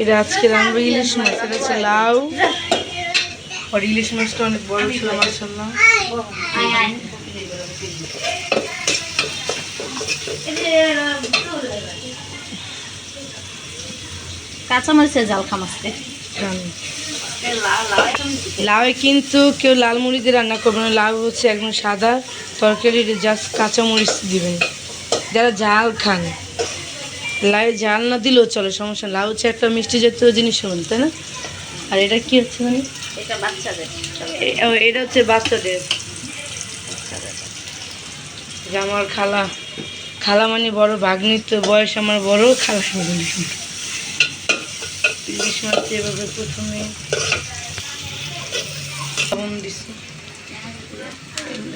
এটা আজকে রান্না ইলিশ মাছ এটা হচ্ছে লাউ। আর ইলিশ মাছটা অনেক বড় ছিল মাসাল্লাহ কাঁচামরিচের জাল খামাচ্ছে লাউয়ে কিন্তু কেউ লাল মরিচ দিয়ে রান্না করবে না। লাউ হচ্ছে একদম সাদা তরকারি জাস্ট কাঁচা মরিচ দিবেন। যারা ঝাল খান লাউ জাল না দিলেও চলে সমস্যা লাউ হচ্ছে একটা মিষ্টি জাতীয় জিনিস হল তাই না? আর এটা কি হচ্ছে মানে? এটা বাচ্চাদের। এটা হচ্ছে বাচ্চাদের। যে আমার খালা। খালা মানে বড় ভাগ্নির তো বয়স আমার বড় খালা বলি ইলিশ মাছ এভাবে প্রথমে লবণ দিছি।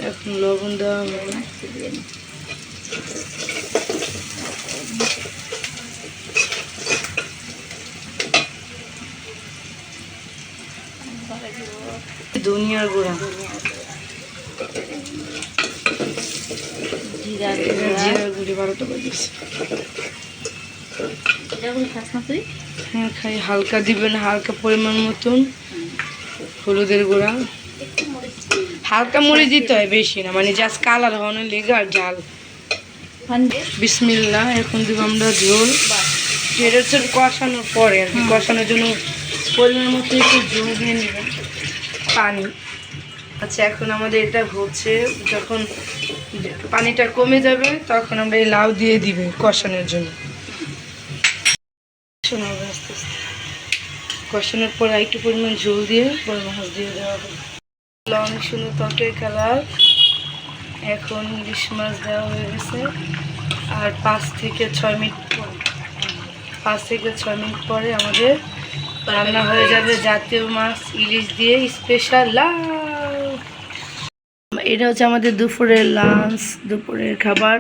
এখন লবণ দেওয়া ধনিয়ার গুঁড়া। জিরা জিরার গুঁড়ি বারোটা বাজিয়েছি না হ্যাঁ খাই। হালকা দিবেন হালকা পরিমাণ মতন হলুদের গুঁড়া। হালকা মুড়ি দিতে হয় বেশি না মানে জাস্ট কালার হওয়ানোর লেগে আর ঝাল বিসমিল্লা এখন দিব আমরা ঝোল। এটা হচ্ছে কষানোর পরে আর কি কষানোর জন্য পরিমাণ মতো একটু ঝোল দিয়ে নেবেন। পানি। আচ্ছা এখন আমাদের এটা হচ্ছে, যখন পানিটা কমে যাবে, তখন আমরা এই লাউ দিয়ে দিবে কষানোর জন্য। কষানোর পর একটু পরিমাণ ঝোল দিয়ে বড় মাছ দিয়ে দেওয়া হবে। অনেক সুন্দর ত্বকের কালার। এখন ইলিশ মাছ দেওয়া হয়ে গেছে। আর পাঁচ থেকে ছয় মিনিট পরে, পাঁচ থেকে ছয় মিনিট পরে আমাদের রান্না হয়ে যাবে জাতীয় মাছ ইলিশ দিয়ে স্পেশাল লাউ। এটা হচ্ছে আমাদের দুপুরের লাঞ্চ দুপুরের খাবার।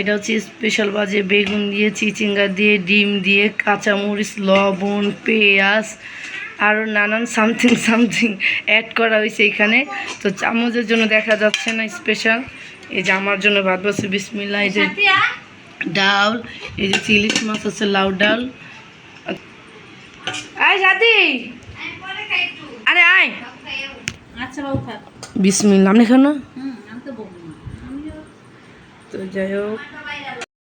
এটা হচ্ছে স্পেশাল বাজে বেগুন দিয়ে চিচিঙ্গা দিয়ে ডিম দিয়ে কাঁচামরিচ লবণ পেঁয়াজ আরও নানান সামথিং সামথিং অ্যাড করা হয়েছে এখানে। তো চামচের জন্য দেখা যাচ্ছে না স্পেশাল এই যে আমার জন্য ভাত বসে বিসমিল্লা এই যে ডাল এই যে চিলিশ মাছ হচ্ছে লাউ ডাল। আয় আরে আয়। আচ্ছা বাবু বিসমিল্লা আপনি খান না। তো যাই হোক।